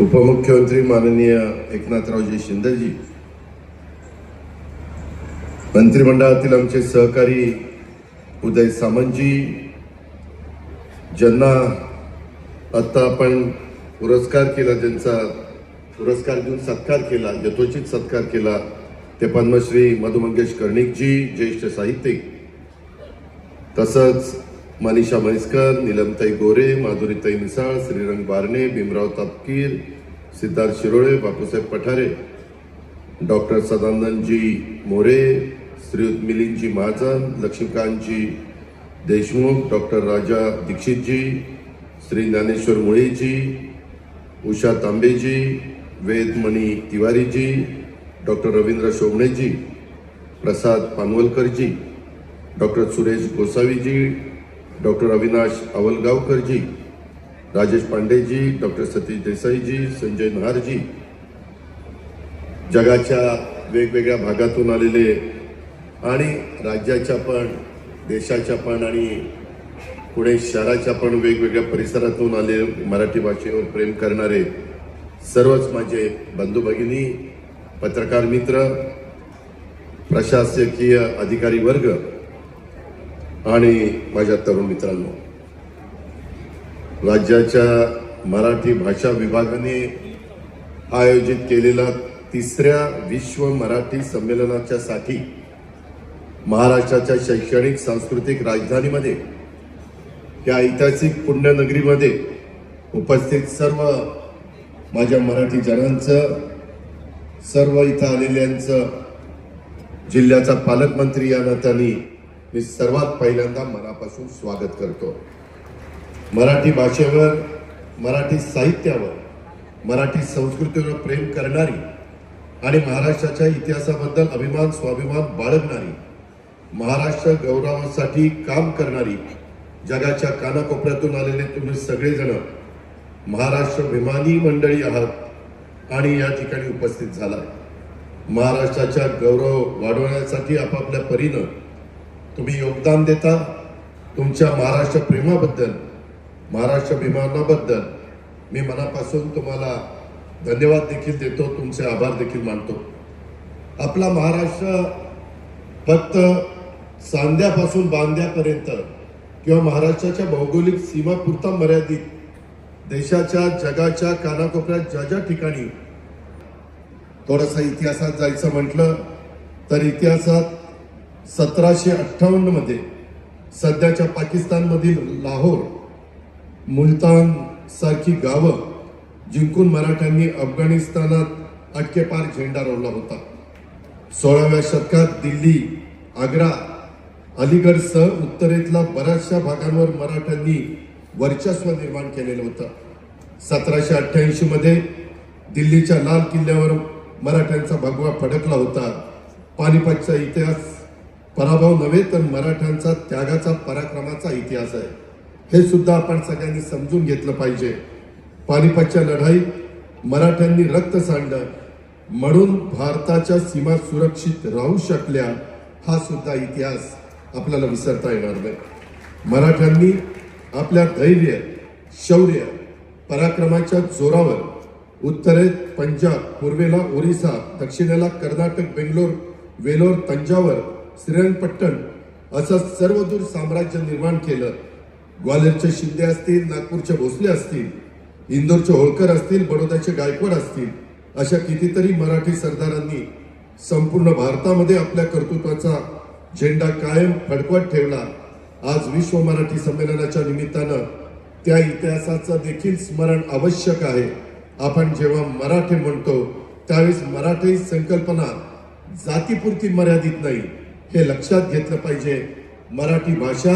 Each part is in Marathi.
उपमुख्यमंत्री माननीय एकनाथरावजी शिंदेजी मंत्रिमंडळातील आमचे सहकारी उदय सामंतजी ज्यांना आत्ता आपण पुरस्कार केला ज्यांचा पुरस्कार देऊन सत्कार केला यथोचित सत्कार केला ते पद्मश्री मधु मंगेश कर्णिकजी ज्येष्ठ साहित्यिक. तसंच Manisha Mhaiskar Neelamtai Gorhe Madhuritai Misal Shrirang Barne Bhimrao Tapkir Siddharth Shirole Bapusaheb Pathare doctor Sadanandji More Shriyut Milindji Mahajan Laxmikantji Deshmukh doctor Raja Dixitji Shri Dnyaneshwar Muleji Usha Tambeji Vedmani Tiwariji doctor Ravindra Shobhaneji Prasad Panvalkarji doctor Suresh Gosaviji doctor Avinash Awalgaonkarji Rajesh Pandeji doctor Satish Desaiji Sanjay Naharji जगाच्या वेगवेगळ्या भागातून आलेले आणि राज्याच्या पण देशाच्या पण आणि पुणे शहराच्या पण वेगवेगळ्या परिसरातून आले मराठी भाषेवर प्रेम करणारे सर्वच माझे बंधू भगिनी पत्रकार मित्र प्रशासकीय अधिकारी वर्ग आणि माझ्या तरुण मित्रांनो राज्याच्या मराठी भाषा विभागाने आयोजित केलेला तिसऱ्या विश्व मराठी संमेलनाच्या साठी महाराष्ट्राच्या शैक्षणिक सांस्कृतिक राजधानीमध्ये या ऐतिहासिक पुण्यनगरीमध्ये उपस्थित सर्व माझ्या मराठी जणांचं सर्व इथं आलेल्यांचं जिल्ह्याचा पालकमंत्री या नात्याने मी सर्वात पहिल्यांदा मनापासून स्वागत करतो. मराठी भाषेवर मराठी साहित्यावर मराठी संस्कृतीवर प्रेम करणारी आणि महाराष्ट्राच्या इतिहासाबद्दल अभिमान स्वाभिमान बाळगणारी महाराष्ट्र गौरवासाठी काम करणारी जगाच्या कानाकोपऱ्यातून आलेले तुम्ही सगळेजण महाराष्ट्र विमानी मंडळी आहात आणि या ठिकाणी उपस्थित झाला महाराष्ट्राच्या गौरव वाढवण्यासाठी आपापल्या परीनं तुम्ही योगदान देता तुमच्या महाराष्ट्र प्रेमाबद्दल महाराष्ट्र विमानाबद्दल मी मनापासून तुम्हाला धन्यवाद देखील देतो तुमचे आभार देखील मानतो. आपला महाराष्ट्र फक्त सांध्यापासून बांध्यापर्यंत किंवा महाराष्ट्राच्या भौगोलिक सीमापुरता मर्यादित देशाच्या जगाच्या कानाकोपऱ्यात ज्या ज्या ठिकाणी थोडासा इतिहासात जायचं म्हटलं तर इतिहासात सतराशे अठ्ठावन्नमध्ये सध्याच्या पाकिस्तानमधील लाहोर मुलतान सारखी गावं जिंकून मराठ्यांनी अफगाणिस्तानात अटकेपार झेंडा रोवला होता. सोळाव्या शतकात दिल्ली आग्रा अलीगडसह उत्तरेतला बऱ्याचशा भागांवर मराठ्यांनी वर्चस्व निर्माण केलेलं होतं. सतराशे अठ्ठ्याऐंशीमध्ये दिल्लीच्या लाल किल्ल्यावर मराठ्यांचा भगवा फडकला होता. पानिपतचा इतिहास पराभव नव्हे तर मराठ्यांचा त्यागाचा पराक्रमाचा इतिहास आहे. हे सुद्धा आपण सगळ्यांनी समजून घेतलं पाहिजे. पानिपतच्या लढाईत मराठ्यांनी रक्त सांडलं. म्हणून भारताच्या सीमा सुरक्षित राहू शकल्या हा सुद्धा इतिहास आपल्याला विसरता येणार नाही. मराठ्यांनी आपल्या धैर्य शौर्य पराक्रमाच्या जोरावर उत्तरेत पंजाब पूर्वेला ओरिसा दक्षिणेला कर्नाटक बेंगलोर वेलोर तंजावर श्रीरंगपट्टण असं सर्वदूर साम्राज्य निर्माण केलं. ग्वाल्हेरचे शिंदे असतील नागपूरचे भोसले असतील इंदोरचे होळकर असतील बडोद्याचे गायकवाड असतील अशा कितीतरी मराठी सरदारांनी संपूर्ण भारतामध्ये आपल्या कर्तृत्वाचा झेंडा कायम फडकवत ठेवला. आज विश्व मराठी संमेलनाच्या निमित्तानं त्या इतिहासाचं देखील स्मरण आवश्यक आहे. आपण जेव्हा मराठी म्हणतो त्यावेळेस मराठी संकल्पना जातीपुरती मर्यादित नाही. हे लक्षात घेतलं पाहिजे. मराठी भाषा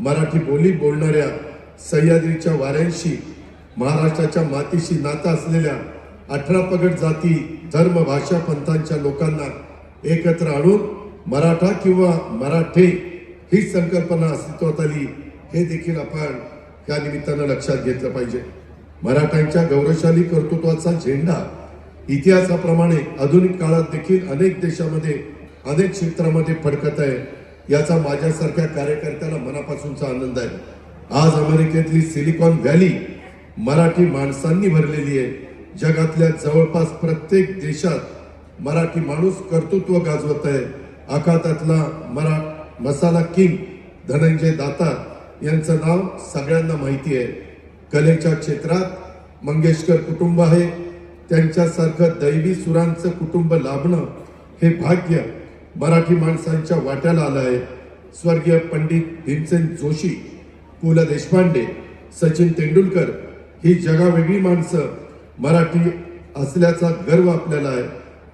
मराठी बोली बोलणाऱ्या सह्याद्रीच्या वाऱ्यांशी महाराष्ट्राच्या मातीशी नातं असलेल्या अठरा पगड जाती धर्म भाषा पंथांच्या लोकांना एकत्र आणून मराठा किंवा मराठे ही संकल्पना अस्तित्वात आली हे देखील आपण या निमित्तानं लक्षात घेतलं पाहिजे. मराठ्यांच्या गौरवशाली कर्तृत्वाचा झेंडा इतिहासाप्रमाणे आधुनिक काळात देखील अनेक देशामध्ये अनेक क्षेत्रामध्ये फडकत आहे याचा माझ्यासारख्या कार्यकर्त्याला मनापासूनचा आनंद आहे. आज अमेरिकेतली सिलिकॉन व्हॅली मराठी माणसांनी भरलेली आहे. जगातल्या जवळपास प्रत्येक देशात मराठी माणूस कर्तृत्व गाजवत आहे. आखातातला मरा मसाला किंग धनंजय दाता यांचं नाव सगळ्यांना माहिती आहे. कलेच्या क्षेत्रात मंगेशकर कुटुंब आहे. त्यांच्यासारखं दैवी सुरांचं कुटुंब लाभणं हे भाग्य मराठी माणसांच्या वाट्याला आलं आहे स्वर्गीय पंडित भीमसेन जोशी पु ल देशपांडे सचिन तेंडुलकर ही जगावेगळी माणसं मराठी असल्याचा गर्व आपल्याला आहे.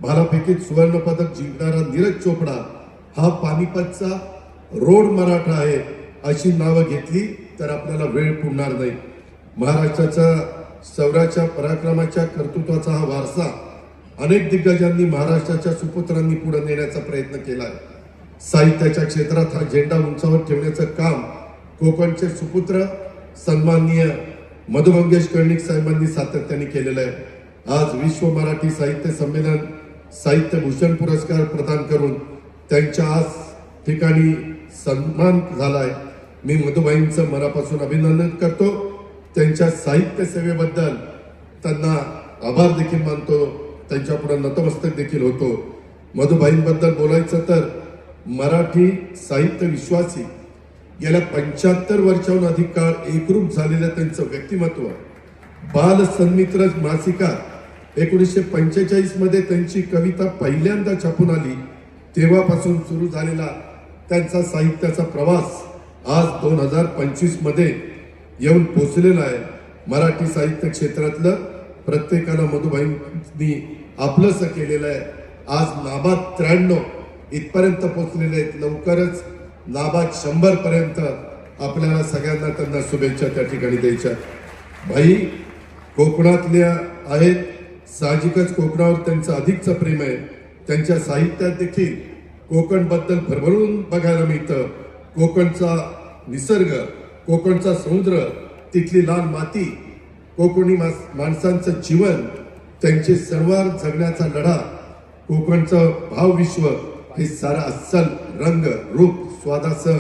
भालाफेकीत सुवर्णपदक जिंकणारा नीरज चोपडा हा पानिपतचा रोड मराठा आहे अशी नावं घेतली तर आपल्याला वेळ पुरणार नाही. महाराष्ट्राच्या सौराच्या पराक्रमाच्या कर्तृत्वाचा हा वारसा अनेक दिग्गजांनी महाराष्ट्राच्या सुपुत्रांनी पुढे नेण्याचा प्रयत्न केला आहे. साहित्याच्या क्षेत्रात हा झेंडा उंचावर ठेवण्याचं काम कोकणचे सुपुत्र सन्माननीय मधु मंगेश कर्णिक साहेबांनी सातत्याने केलेलं आहे. आज विश्व मराठी साहित्य संमेलन साहित्य भूषण पुरस्कार प्रदान करून त्यांच्या आज ठिकाणी सन्मान झाला आहे. मी मधुबाईंचं मनापासून अभिनंदन करतो. त्यांच्या साहित्य सेवेबद्दल त्यांना आभार देखील मानतो. त्यांच्या पुढे नतमस्तक देखील होतो. मधुबाईंबद्दल बोलायचं तर मराठी साहित्य विश्वासी गेल्या पंच्याहत्तर वर्षाहून अधिक काळ एकरूप झालेलं त्यांचं व्यक्तिमत्व बाल सन्मित्र मासिकात एकोणीसशे पंचेचाळीसमध्ये त्यांची कविता पहिल्यांदा छापून आली तेव्हापासून सुरू झालेला त्यांचा साहित्याचा प्रवास आज दोन हजार पंचवीसमध्ये येऊन पोचलेला आहे. मराठी साहित्य क्षेत्रातलं प्रत्येकाला मधुबाईंनी आपलंसं केलेलं आहे. आज नाबाद त्र्याण्णव इथपर्यंत पोचलेले आहेत. लवकरच नाबाद शंभर पर्यंत आपल्याला सगळ्यांना त्यांना शुभेच्छा त्या ठिकाणी द्यायच्या. भाई कोकणातल्या आहेत. साहजिकच कोकणावर त्यांचं अधिकचं प्रेम आहे. त्यांच्या साहित्यात देखील कोकणबद्दल भरभरून बघायला मिळतं. कोकणचा निसर्ग कोकणचा समुद्र तिथली लाल माती कोकणी मा माणसांचं जीवन त्यांचे सरवार जगण्याचा लढा कोकणचं भावविश्व हे सारा अस्सल रंग रूप स्वादासह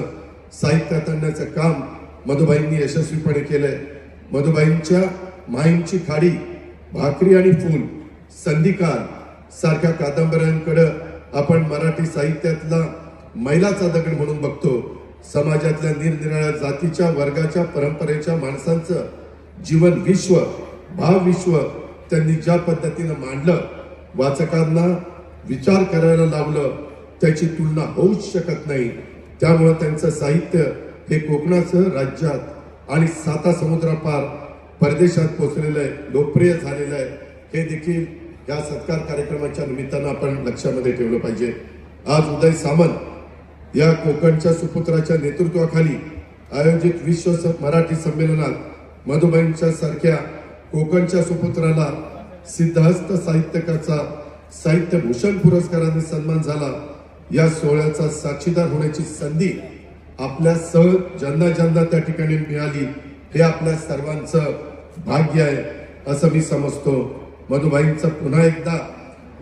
साहित्यात आणण्याचं काम मधुबाईंनी यशस्वीपणे केलंय. मधुबाईंच्या माहींची खाडी भाकरी आणि फूल संधिकार सारख्या कादंबऱ्यांकडं आपण मराठी साहित्यातला मैलाचा दगड म्हणून बघतो. समाजातल्या निरनिराळ्या जातीच्या वर्गाच्या परंपरेच्या माणसांचं जीवन विश्व भावविश्व त्यांनी ज्या पद्धतीनं मांडलं वाचकांना विचार करायला लावलं त्याची तुलना होऊच शकत नाही. त्यामुळं त्यांचं साहित्य हे कोकणासह राज्यात आणि साता समुद्रापार परदेशात पोचलेलं आहे लोकप्रिय झालेलं आहे. हे देखील या सत्कार कार्यक्रमाच्या निमित्तानं आपण लक्षामध्ये ठेवलं पाहिजे. आज उदय सामंत या कोकणच्या सुपुत्राच्या नेतृत्वाखाली आयोजित विश्व मराठी संमेलनात मधुबाईंच्या सारख्या कोकणच्या सुपुत्राला सिद्धहस्त साहित्यकाचा साहित्य भूषण पुरस्काराने सन्मान झाला. या सोहळ्याचा साक्षीदार होण्याची संधी आपल्या सह ज्यांना ज्यांना त्या ठिकाणी मिळाली हे आपल्या सर्वांचं भाग्य आहे असं मी समजतो. मधुबाईंचं पुन्हा एकदा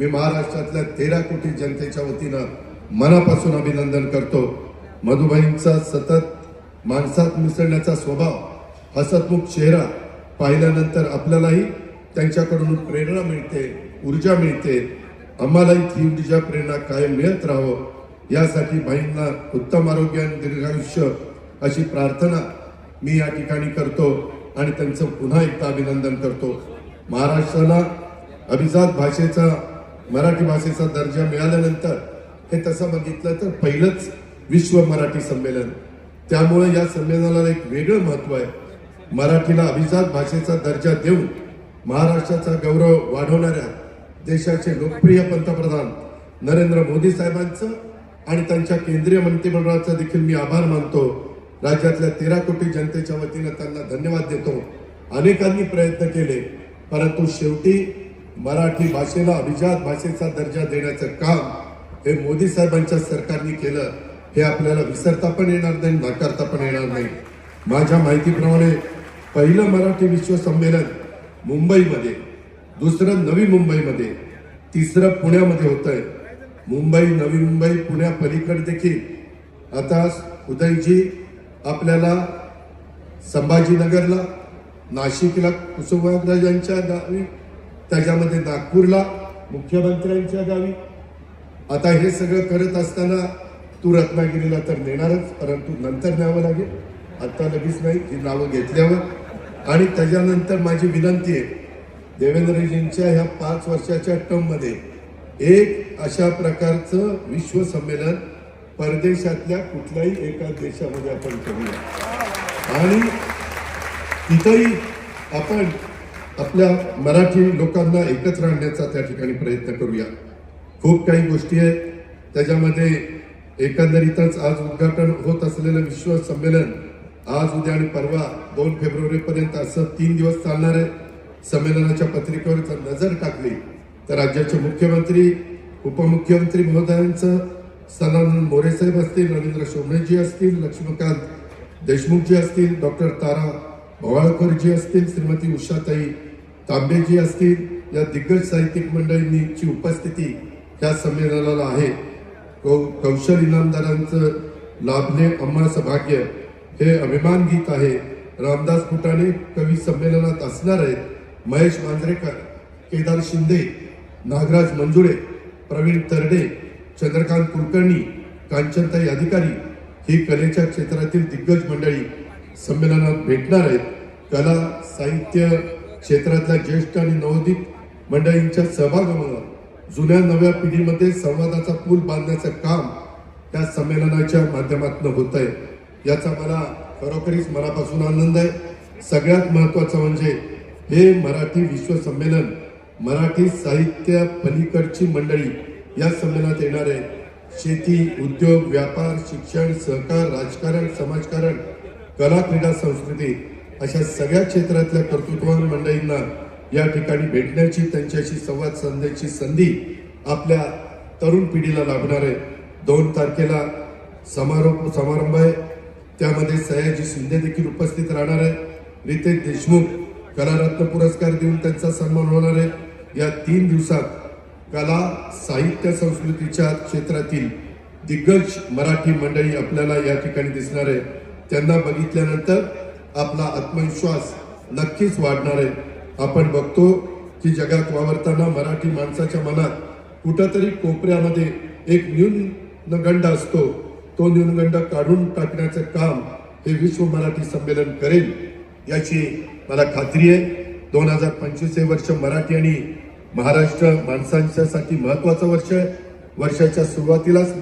मी महाराष्ट्रातल्या तेरा कोटी जनतेच्या वतीनं मनापासून अभिनंदन करतो. मधुबाईंचा सतत माणसात मिसळण्याचा स्वभाव हसतमुख चेहरा पाहिल्यानंतर आपल्यालाही त्यांच्याकडून प्रेरणा मिळते ऊर्जा मिळते. आम्हालाही ती ऊर्जा प्रेरणा कायम मिळत राहावं. यासाठी बाईंना उत्तम आरोग्य आणि दीर्घायुष्य अशी प्रार्थना मी या ठिकाणी करतो आणि त्यांचं पुन्हा एकदा अभिनंदन करतो. महाराष्ट्राला अभिजात भाषेचा मराठी भाषेचा दर्जा मिळाल्यानंतर हे तसं बघितलं तर पहिलंच विश्व मराठी संमेलन. त्यामुळे या संमेलनाला एक वेगळं महत्त्व आहे. मराठीला अभिजात भाषेचा दर्जा देऊन महाराष्ट्राचा गौरव वाढवणाऱ्या देशाचे लोकप्रिय पंतप्रधान नरेंद्र मोदी साहेबांचं आणि त्यांच्या केंद्रीय मंत्रिमंडळाचा देखील मी आभार मानतो. राज्यातल्या तेरा कोटी जनतेच्या वतीनं त्यांना धन्यवाद देतो. अनेकांनी प्रयत्न केले परंतु शेवटी मराठी भाषेला अभिजात भाषेचा दर्जा देण्याचं काम हे मोदी साहेबांच्या सरकारने केलं हे आपल्याला विसरता पण येणार नाही नाकारता पण येणार नाही. माझ्या माहितीप्रमाणे पहिलं मराठी विश्व संमेलन मुंबईमध्ये दुसरं नवी मुंबईमध्ये तिसरं पुण्यामध्ये होत आहे मुंबई नवी मुंबई पुण्या पलीकडे देखील. आता उदयजी आपल्याला संभाजीनगरला नाशिकला कुसुमाग्रजांच्या गावी त्याच्यामध्ये नागपूरला मुख्यमंत्र्यांच्या गावी. आता हे सगळं करत असताना तू रत्नागिरीला तर नेणारच परंतु नंतर न्यावं लागेल. आत्ता लगेच नाही ही नावं घेतल्यावर. आणि त्याच्यानंतर माझी विनंती आहे देवेंद्रजींच्या ह्या पाच वर्षाच्या टर्ममध्ये एक अशा प्रकारचं विश्वसंमेलन परदेशातल्या कुठल्याही एका देशामध्ये आपण करूया आणि तिथंही आपण आपल्या मराठी लोकांना एकत्र आणण्याचा त्या ठिकाणी प्रयत्न करूया. खूप काही गोष्टी आहेत. त्याच्यामध्ये एकंदरीतच आज उद्घाटन होत असलेलं विश्व संमेलन आज उद्या आणि परवा दोन फेब्रुवारीपर्यंत असं तीन दिवस चालणार आहे. संमेलनाच्या पत्रिकेवर जर नजर टाकली तर राज्याचे मुख्यमंत्री उपमुख्यमंत्री महोदयांचं सदानंद मोरेसाहेब असतील रवींद्र शोभणेजी असतील लक्ष्मीकांत देशमुखजी असतील डॉक्टर तारा भवाळकरजी असतील श्रीमती उषाताई तांबेजी असतील या दिग्गज साहित्यिक मंडळींची उपस्थिती या संमेलनाला आहे. कौ कौशल इनामदारांचं लाभले अम्माचं भाग्य हे अभिमान गीत आहे. रामदास फुटाणे कवी संमेलनात असणार आहेत. महेश मांजरेकर केदार शिंदे नागराज मंजुळे प्रवीण तरडे चंद्रकांत कुलकर्णी कांचनताई अधिकारी ही कलेच्या क्षेत्रातील दिग्गज मंडळी संमेलनात भेटणार आहेत. कला साहित्य क्षेत्रातल्या ज्येष्ठ आणि नवोदित मंडळींच्या सहभागामुळे जुन्या नव्या पिढीमध्ये संवादाचा पूल बांधण्याचं काम त्या संमेलनाच्या माध्यमातून होत आहे. याचा मला खरोखरीच मनापासून आनंद आहे. सगळ्यात महत्वाचं म्हणजे हे मराठी विश्व संमेलन मराठी साहित्य पलीकडची मंडळी या संमेलनात येणार आहे. शेती उद्योग व्यापार शिक्षण सहकार राजकारण समाजकारण कला क्रीडा संस्कृती अशा सगळ्या क्षेत्रातल्या कर्तृत्ववान मंडळींना या ठिकाणी भेटण्याची त्यांच्याशी संवाद साधण्याची संधी आपल्या तरुण पिढीला लाभणार आहे. दोन तारखेला समारोप समारंभ आहे. त्यामध्ये सयाजी शिंदे देखील उपस्थित राहणार आहे. रितेश देशमुख कलारत्न पुरस्कार देऊन त्यांचा सन्मान होणार आहे. या तीन दिवसात कला साहित्य संस्कृतीच्या क्षेत्रातील दिग्गज मराठी मंडळी आपल्याला या ठिकाणी दिसणार आहे. त्यांना बघितल्यानंतर आपला आत्मविश्वास नक्कीच वाढणार आहे. आपण बघतो की जगात वावरताना मराठी माणसाच्या मनात कुठंतरी कोपऱ्यामध्ये एक न्यूनगंड असतो. तो न्यूनगंड काढून टाकण्याचं काम हे विश्व मराठी संमेलन करेल याची मला खात्री आहे. दोन हजार पंचवीस हे वर्ष मराठी आणि महाराष्ट्र माणसांच्यासाठी महत्वाचं वर्ष आहे. वर्षाच्या सुरुवातीलाच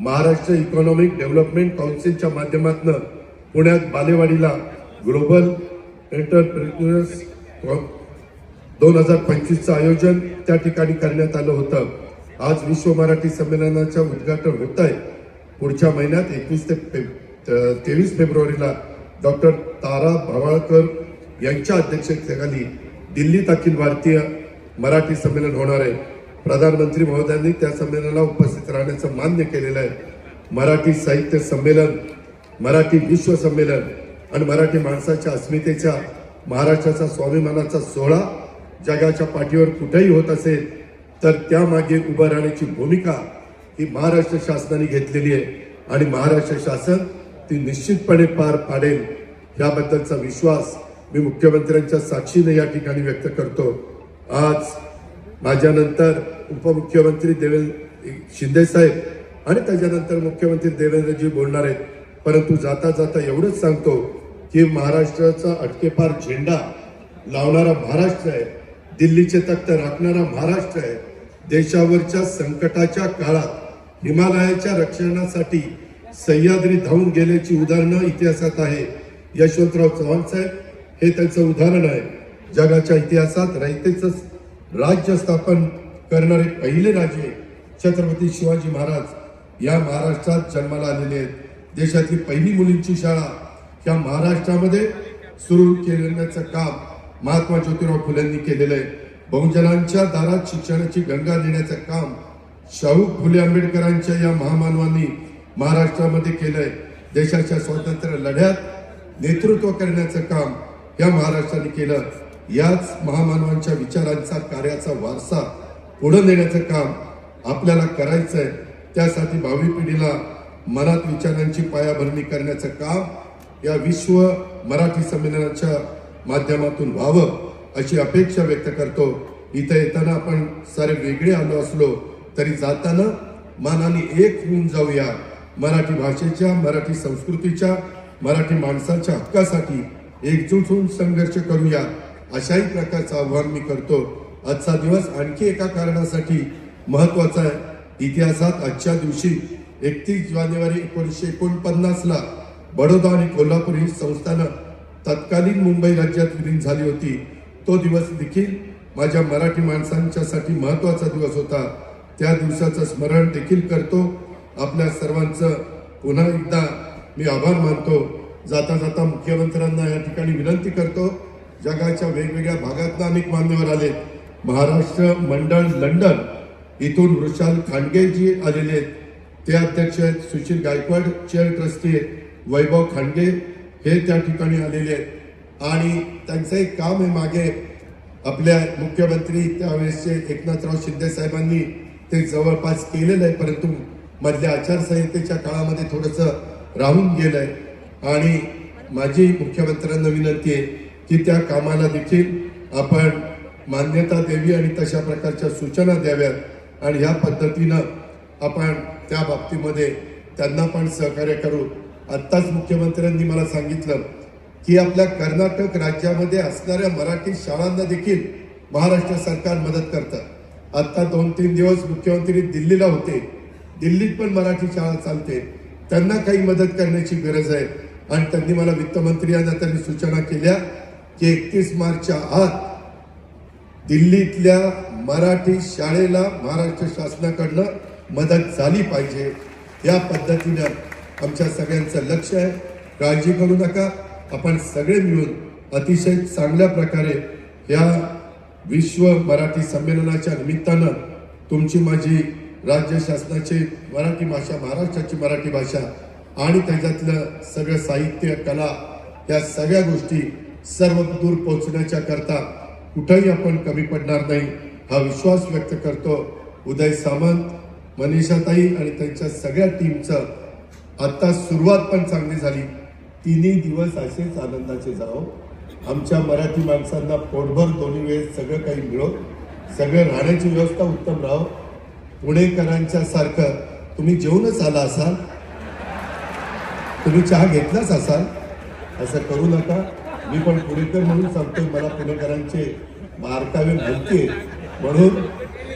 महाराष्ट्र इकॉनॉमिक डेव्हलपमेंट काउन्सिलच्या माध्यमातून पुण्यात बालेवाडीला ग्लोबल एंटरप्रिन्युअर्स दोन हजार पंचवीसचं आयोजन त्या ठिकाणी करण्यात आलं होतं. आज विश्व मराठी संमेलनाचं उद्घाटन होत आहे पुढच्या महिन्यात एकवीस ते तेवीस फेब्रुवारीला डॉक्टर तारा भवाळकर यांच्या अध्यक्षतेखाली दिल्लीत अखिल भारतीय मराठी संमेलन होणार आहे. प्रधानमंत्री महोदयांनी त्या संमेलनाला उपस्थित राहण्याचं मान्य केलेलं आहे. मराठी साहित्य संमेलन मराठी विश्व संमेलन आणि मराठी माणसाच्या अस्मितेच्या महाराष्ट्राचा स्वाभिमानाचा सोहळा जगाच्या पाठीवर कुठेही होत असेल तर त्यामागे उभं राहण्याची भूमिका ही महाराष्ट्र शासनाने घेतलेली आहे. आणि महाराष्ट्र शासन ती निश्चितपणे पार पाडेल याबद्दलचा विश्वास मी मुख्यमंत्र्यांच्या साक्षीने या ठिकाणी व्यक्त करतो. आज माझ्यानंतर उपमुख्यमंत्री देवेंद्र शिंदेसाहेब आणि त्याच्यानंतर मुख्यमंत्री देवेंद्रजी बोलणार आहेत. परंतु जाता जाता एवढंच सांगतो की महाराष्ट्राचा अटकेपार झेंडा लावणारा महाराष्ट्र आहे. दिल्लीचे तख्त राखणारा महाराष्ट्र आहे. देशावरच्या संकटाच्या काळात हिमालयाच्या रक्षणासाठी सह्याद्री धावून गेल्याची उदाहरणं इतिहासात आहे. यशवंतराव चव्हाण साहेब हे त्यांचं उदाहरण आहे. जगाच्या इतिहासात रयतेच राज्य स्थापन करणारे पहिले राजे छत्रपती शिवाजी महाराज या महाराष्ट्रात जन्माला आलेले आहेत. देशातली पहिली मुलींची शाळा ह्या महाराष्ट्रामध्ये सुरू केल्याचं काम महात्मा ज्योतिराव फुलेंनी केलेलं आहे. बहुजनांच्या दारात शिक्षणाची गंगा देण्याचं काम शाहू फुले आंबेडकरांच्या या महामानवांनी महाराष्ट्रामध्ये केलंय. देशाच्या स्वातंत्र्य लढ्यात नेतृत्व करण्याचं काम या महाराष्ट्राने केलं. याच महामानवांच्या विचारांचा कार्याचा वारसा पुढे नेण्याचं काम आपल्याला करायचंय. त्यासाठी भावी पिढीला मनात विचारांची पायाभरणी करण्याचं काम या विश्व मराठी संमेलनाच्या माध्यमातून व्हावं अशी अपेक्षा व्यक्त करतो. इथं येताना आपण सारे वेगळे आलो असलो तरी जाताना मानाने एक होऊन जाऊया. मराठी भाषेच्या मराठी संस्कृतीच्या मराठी माणसाच्या हक्कासाठी एकजूट होऊन संघर्ष करूया. अशाही प्रकारचं आव्हान मी करतो. आजचा दिवस आणखी एका कारणासाठी महत्त्वाचा आहे. इतिहासात आजच्या दिवशी एकतीस जानेवारी एकोणीसशे एकोणपन्नासला बडोदा आणि कोल्हापूर ही संस्थानं तत्कालीन मुंबई राज्यात विलीन झाली होती. तो दिवस देखील माझ्या मराठी माणसांच्यासाठी महत्त्वाचा दिवस होता. त्या दिवसाचं स्मरण देखील करतो. आपल्या सर्वांचं पुन्हा एकदा मी आभार मानतो. जाता जाता मुख्यमंत्र्यांना या ठिकाणी विनंती करतो. जगाच्या वेगवेगळ्या भागातनं अनेक मान्यवर आले. महाराष्ट्र मंडळ लंडन इथून वृषाल खांडगेजी आलेले आहेत. ते अध्यक्ष आहेत सुशील गायकवाड चेअर ट्रस्टी आहेत वैभव खांडगे हे त्या ठिकाणी आलेले आहेत. आणि त्यांचं एक काम आहे मागे. आपल्या मुख्यमंत्री त्यावेळेसचे एकनाथराव शिंदे साहेबांनी ते जवळपास केलेलं आहे परंतु मधल्या आचारसंहितेच्या काळामध्ये थोडंसं राहून गेलं आहे आणि माझी मुख्यमंत्र्यांना विनंती आहे की त्या कामाला देखील आपण मान्यता द्यावी आणि तशा प्रकारच्या सूचना द्याव्यात. आणि ह्या पद्धतीनं आपण त्या बाबतीमध्ये त्यांना पण सहकार्य करू. आत्ताच मुख्यमंत्र्यांनी मला सांगितलं की आपल्या कर्नाटक राज्यामध्ये असणाऱ्या मराठी शाळांना देखील महाराष्ट्र सरकार मदत करतं. आत्ता दोन तीन दिवस मुख्यमंत्री दिल्लीला होते. दिल्लीत पण मराठी शाळा चालते. त्यांना काही मदत करण्याची गरज आहे. आणि त्यांनी मला वित्तमंत्री यांना त्यांनी सूचना केल्या की एकतीस मार्चच्या आत दिल्लीतल्या मराठी शाळेला महाराष्ट्र शासनाकडनं मदत झाली पाहिजे. या पद्धतीनं आमच्या सगळ्यांचं लक्ष आहे. काळजी करू नका. आपण सगळे मिळून अतिशय चांगल्या प्रकारे या विश्व मराठी संमेलनाच्या निमित्तानं तुमची माझी राज्य शासनाची मराठी भाषा महाराष्ट्राची मराठी भाषा आणि त्याच्यातलं सगळं साहित्य कला या सगळ्या गोष्टी सर्व दूर पोहोचण्याच्या करता कुठंही आपण कमी पडणार नाही. हा विश्वास व्यक्त करतो उदय सामंत मनीषाताई आणि त्यांच्या सगळ्या टीमचं. आत्ता सुरुवात पण चांगली झाली. तिन्ही दिवस असेच आनंदाचे जाओ आमच्या मराठी माणसांना पोटभर दोन्ही वेळेस सगळं काही मिळो. सगळं राहण्याची व्यवस्था उत्तम राहो. पुणेकरांच्या सारखं तुम्ही जेवूनच आला असाल. तुम्ही चहा घेतलाच असाल. असं करू नका. मी पण पुणेकर म्हणून सांगतोय मला पुणेकरांचे बारकावे माहिती म्हणून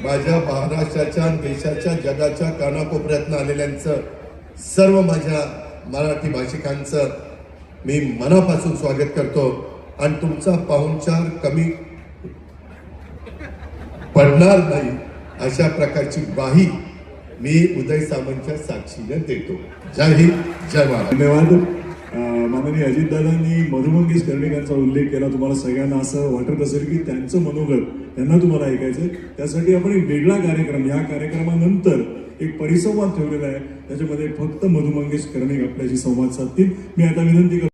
माझ्या महाराष्ट्राच्या देशाच्या जगाच्या कानाकोपऱ्यातनं आलेल्यांचं सर्व माझ्या मराठी भाषिकांचं मी मनापासून स्वागत करतो. आणि तुमचा पाहुणचार कमी पडणार नाही अशा प्रकारची ग्वाही मी उदय सामंतच्या साक्षीने देतो. जय हिंद जय महाराज धन्यवाद. माननीय अजितदादांनी मधुमंगेश कर्णिकांचा उल्लेख केला. तुम्हाला सगळ्यांना असं वाटत असेल की त्यांचं मनोगत त्यांना तुम्हाला ऐकायचं त्यासाठी आपण एक वेगळा कार्यक्रम या कार्यक्रमानंतर एक परिसंवाद ठेवलेला आहे. त्याच्यामध्ये फक्त मधुमंगेश कर्णिक आपल्याशी संवाद साधतील. मी आता विनंती करतो